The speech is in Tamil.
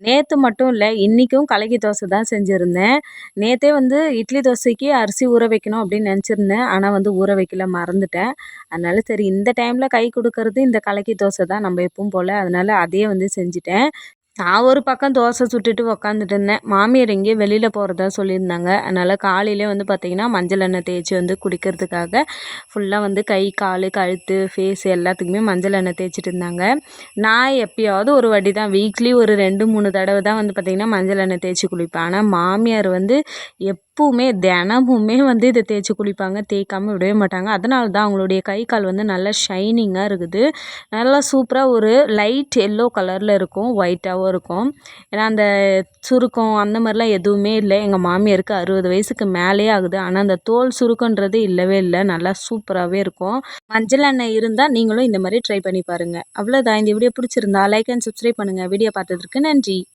நேற்று மட்டும் இல்லை இன்றைக்கும் கலக்கி தோசை தான் செஞ்சுருந்தேன். நேற்றே வந்து இட்லி தோசைக்கு அரிசி ஊற வைக்கணும் அப்படின்னு நினச்சிருந்தேன். ஆனால் வந்து ஊற வைக்கல மறந்துட்டேன். அதனால சரி இந்த டைமில் கை கொடுக்கறது இந்த கலக்கி தோசை தான் நம்ம எப்பவும் போல். அதனால் அதையே வந்து செஞ்சுட்டேன். நான் ஒரு பக்கம் தோசை சுட்டுட்டு உக்காந்துட்டு இருந்தேன். மாமியார் எங்கேயோ வெளியில் போகிறதா சொல்லியிருந்தாங்க. அதனால் காலையிலே வந்து பார்த்திங்கன்னா மஞ்சள் எண்ணெய் தேய்ச்சி வந்து குடிக்கிறதுக்காக ஃபுல்லாக வந்து கை கால் கழுத்து ஃபேஸ் எல்லாத்துக்குமே மஞ்சள் எண்ணெய் தேய்ச்சிட்டு இருந்தாங்க. நான் எப்பயாவது ஒரு வாட்டி தான் வீக்லி ஒரு ரெண்டு மூணு தடவை தான் வந்து பார்த்திங்கன்னா மஞ்சள் எண்ணெய் தேய்ச்சி குளிப்பேன். ஆனால் மாமியார் வந்து எப் எப்பவுமே தினமுமே வந்து இதை தேய்ச்சி குளிப்பாங்க. தேய்க்காமல் விடவே மாட்டாங்க. அதனால தான் அவங்களுடைய கை கால் வந்து நல்லா ஷைனிங்காக இருக்குது. நல்லா சூப்பராக ஒரு லைட் எல்லோ கலரில் இருக்கும். ஒயிட்டாகவும் இருக்கும். ஏன்னா அந்த சுருக்கம் அந்த மாதிரிலாம் எதுவுமே இல்லை. எங்கள் மாமியாருக்கு அறுபது வயசுக்கு மேலேயே ஆகுது. ஆனால் அந்த தோல் சுருக்கன்றது இல்லவே இல்லை. நல்லா சூப்பராகவே இருக்கும். மஞ்சள் எண்ணெய் இருந்தால் நீங்களும் இந்த மாதிரி ட்ரை பண்ணி பாருங்கள் அவ்வளோதான் இந்த வீடியோ பிடிச்சிருந்தா லைக் அண்ட் சப்ஸ்கிரைப் பண்ணுங்கள் வீடியோ பார்த்ததுக்கு நன்றி.